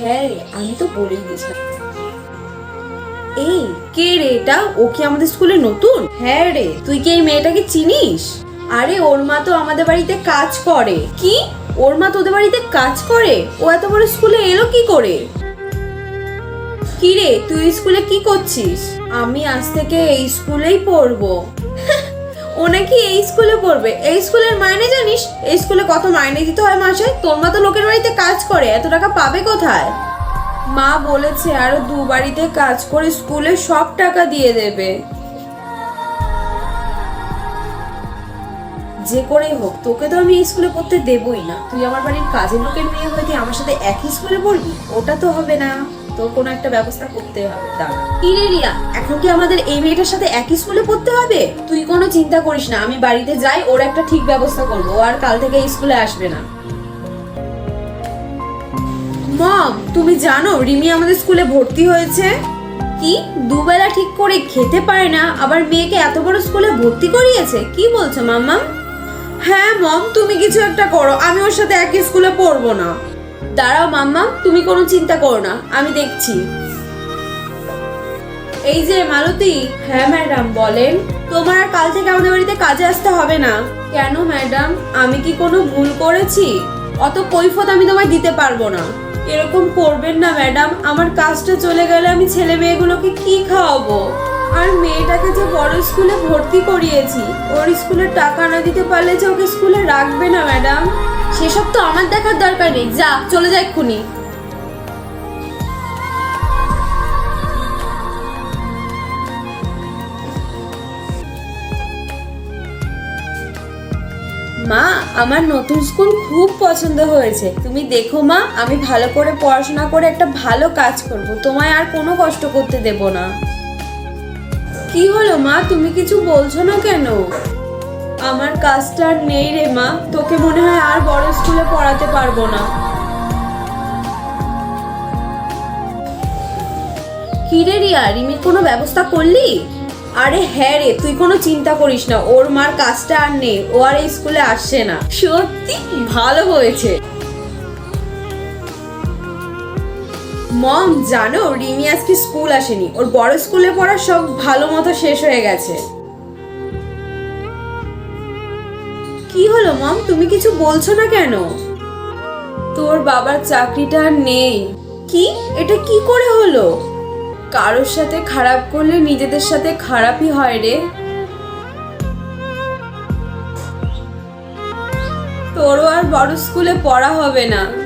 হ্যাঁ আমি তো বলেই দিয়েছিলাম। এই, কে রে এটা? ও কি আমাদের স্কুলে নতুন? হ্যাঁ রে, তুই কি এই মেয়েটাকে চিনিস? আরে, ওর মা তো আমাদের বাড়িতে কাজ করে। কি? ওর মা তোদের বাড়িতে কাজ করে? ও এত বড় স্কুলে এলো কি করে? কি রে, তুই স্কুলে কি করছিস? আমি আজ থেকে এই স্কুলেই পড়ব। ও নাকি এই স্কুলে পড়বে? এই স্কুলের মাইনে জানিস? এই স্কুলে কত মাইনে দিতে হয় মাসে? তোর মা তো লোকের বাড়িতে কাজ করে, এত টাকা পাবে কোথায়? মা বলেছে আরও দু বাড়িতে কাজ করে স্কুলে সব টাকা দিয়ে দেবে। যে করেই হোক, তোকে তো আমি স্কুলে পড়তে দেবই না। তুই আমার বাড়ির কাজের লোকের মেয়ে হয়ে আমার সাথে একই স্কুলে পড়বি? ওটা তো হবে না। তোর কোনো একটা ব্যবস্থা করতে হবে। দাঁড়া। কি রে রিয়া এখন কি আমাদের এই মেয়েটার সাথে একই স্কুলে পড়তে হবে? তুই কোনো চিন্তা করিস না আমি বাড়িতে যাই ওর একটা ঠিক ব্যবস্থা করব আর কাল থেকে স্কুলে আসবে না। মম তুমি জানো রিমি আমাদের স্কুলে ভর্তি হয়েছে? কি? দুবেলা ঠিক করে খেতে পারে না আবার মেয়েকে এত বড় স্কুলে ভর্তি করিয়েছে? কি বলছো মাম্মা হ্যাঁ মম তুমি কিছু একটা করো আমি ওর সাথে একই স্কুলে পড়ব না। দাঁড়াও মাম্মা, তুমি কোনো চিন্তা করো না, আমি দেখছি। এই যে মালতী হ্যাঁ ম্যাডাম, বলেন। তোমার আর কাল থেকে আমাদের বাড়িতে কাজে আসতে হবে না। কেন ম্যাডাম, আমি কি কোনো ভুল করেছি? অত কৈফত আমি তোমায় দিতে পারব না। এরকম করবেন না ম্যাডাম, আমার কাজটা চলে গেলে আমি ছেলে মেয়েগুলোকে কি খাওয়াবো? আর মেয়েটাকে যে বড় স্কুলে ভর্তি করিয়েছি, ওর স্কুলে টাকা না দিতে পারলে যে ওকে স্কুলে রাখবে না ম্যাডাম? সেসব তো আমার দেখার দরকার নেই। যা চলে যা এক্ষুনি। মা আমার নতুন স্কুল খুব পছন্দ হয়েছে। তুমি দেখো মা আমি ভালো করে পড়াশোনা করে একটা ভালো কাজ করব। তোমায় আর কোনো কষ্ট করতে দেব না। কি হলো মা? তুমি কিছু বলছো না কেন? আমার কাজটা আর নেই রে মা। তোকে মনে হয় আর বড় স্কুলে পড়াতে পারব না। কি রে রিয়া রিমির কোনো ব্যবস্থা করলি? আরে হ্যাঁ রে, তুই কোনো চিন্তা করিস না। ওর মার কাজটা আর নেই, ও আর এই স্কুলে আসছে না। সত্যি? ভালো হয়েছে। মম, জানো, রিমি আজকে স্কুল আসেনি। ওর বড় স্কুলে পড়া সব ভালো মতো শেষ হয়ে গেছে। কি হলো, মম? তুমি কিছু বলছো না কেন? তোর বাবার চাকরিটা আর নেই। কি? এটা কি করে হলো? কারোর সাথে খারাপ করলে নিজেদের সাথে খারাপই হয় রে। তোরও আর বড় স্কুলে পড়া হবে না।